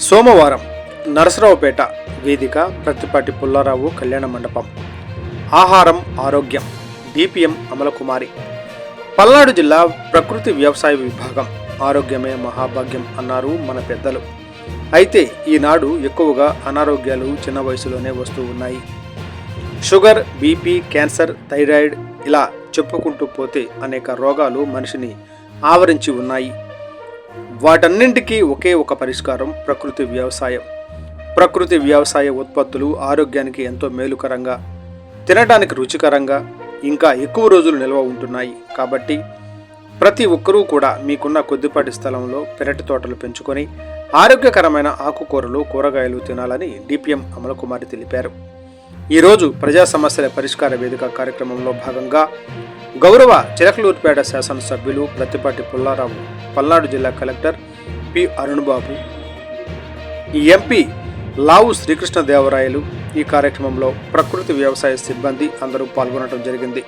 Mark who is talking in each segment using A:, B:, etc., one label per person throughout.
A: సోమవారం నరసరావుపేట వేదిక ప్రతిపాటి పుల్లారావు కళ్యాణ మండపం. ఆహారం ఆరోగ్యం. డిపిఎం అమలకుమారి. పల్నాడు జిల్లా ప్రకృతి వ్యవసాయ విభాగం ఆరోగ్యమే మహాభాగ్యం అన్నారు మన పెద్దలు. అయితే ఈనాడు ఎక్కువగా అనారోగ్యాలు చిన్న వయసులోనే వస్తూ ఉన్నాయి. షుగర్ బీపీ క్యాన్సర్ థైరాయిడ్ ఇలా చెప్పుకుంటూ పోతే అనేక రోగాలు మనిషిని ఆవరించి ఉన్నాయి. వాటన్నింటికీ ఒకే ఒక పరిష్కారం ప్రకృతి వ్యవసాయం. ప్రకృతి వ్యవసాయ ఉత్పత్తులు ఆరోగ్యానికి ఎంతో మేలుకరంగా తినడానికి రుచికరంగా ఇంకా ఎక్కువ రోజులు నిల్వ ఉంటున్నాయి. కాబట్టి ప్రతి ఒక్కరూ కూడా మీకున్న కొద్దిపాటి స్థలంలో పెరటి తోటలు పెంచుకొని ఆరోగ్యకరమైన ఆకుకూరలు కూరగాయలు తినాలని డిపిఎం అమలకుమారి తెలిపారు. ఈరోజు ప్రజా సమస్యల పరిష్కార వేదిక కార్యక్రమంలో భాగంగా గౌరవ చిలకలూరుపేట శాసనసభ్యులు ప్రతిపాటి పుల్లారావు పల్నాడు జిల్లా కలెక్టర్ పి. అరుణ్బాబు ఈ ఎంపీ లావు శ్రీకృష్ణదేవరాయలు ఈ కార్యక్రమంలో ప్రకృతి వ్యవసాయ సిబ్బంది అందరూ పాల్గొనడం జరిగింది.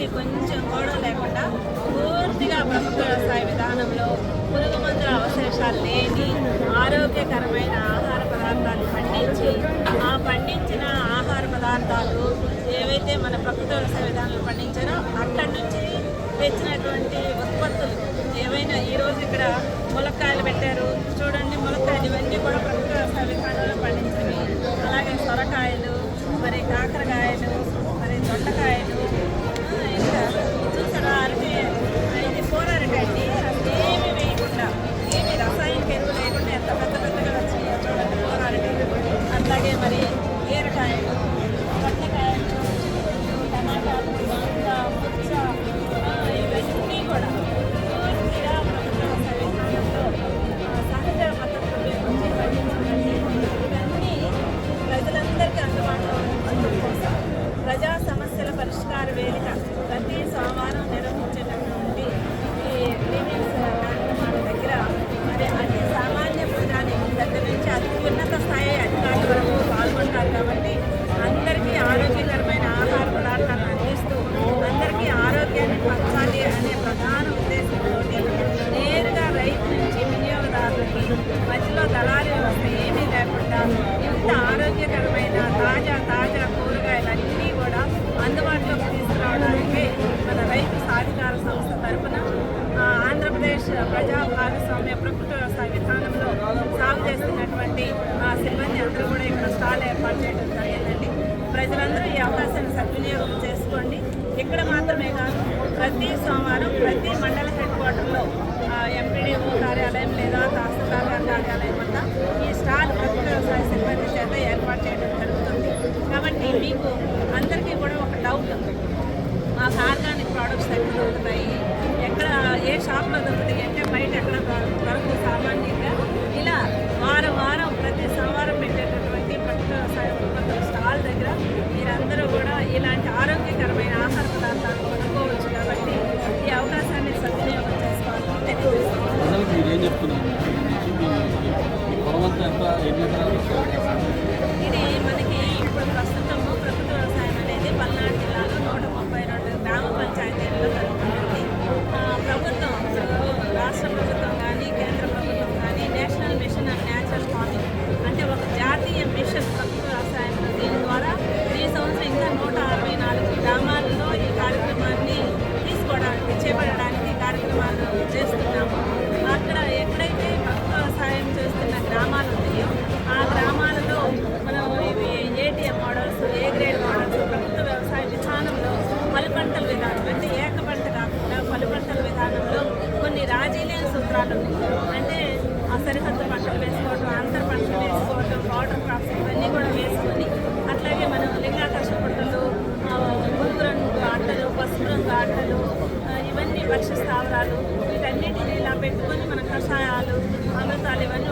B: అనేది కొంచెం గోడ లేకుండా పూర్తిగా ప్రభుత్వ వ్యవసాయ విధానంలో పురుగు మందుల అవశేషాలు లేని ఆరోగ్యకరమైన ఆహార పదార్థాలు పండించి ఆ పండించిన ఆహార పదార్థాలు ఏవైతే మన ప్రభుత్వ వ్యవసాయ విధానంలో పండించారో అక్కడి నుంచి తెచ్చినటువంటి ఉత్పత్తులు ఏవైనా ఈరోజు ఇక్కడ ములక్కాయలు పెట్టారు. చూడండి ములక్కాయలు ఇవన్నీ కూడా ప్రభుత్వ వ్యవసాయ విధానంలో పండించినవి. అలాగే సొరకాయలు మరి కాకరకాయలు ప్రజా భాగస్వామ్య ప్రభుత్వ వ్యవసాయ విధానంలో సాగు చేస్తున్నటువంటి ఆ సిబ్బంది అందరూ కూడా ఇక్కడ స్టాల్ ఏర్పాటు చేయడం జరిగిందండి. ప్రజలందరూ ఈ అవకాశాన్ని సద్వినియోగం చేసుకోండి. ఇక్కడ మాత్రమే కాదు ప్రతి సోమవారం ಭಗವಂತ ಎಂಬ ಹೆಣ್ಣು అంటే ఆ సరిహద్దు పంటలు వేసుకోవటం అంతర్ పంటలు వేసుకోవటం వాటర్ క్రాప్స్ ఇవన్నీ కూడా వేసుకొని అట్లాగే మనం లింగాకర్ష పంటలు ఆ, రంగు ఆటలు పసుపు రంగు ఆటలు ఇవన్నీ భక్ష్య స్థావరాలు వీటన్నిటిని ఇలా పెట్టుకొని మన కషాయాలు అమృతాలు ఇవన్నీ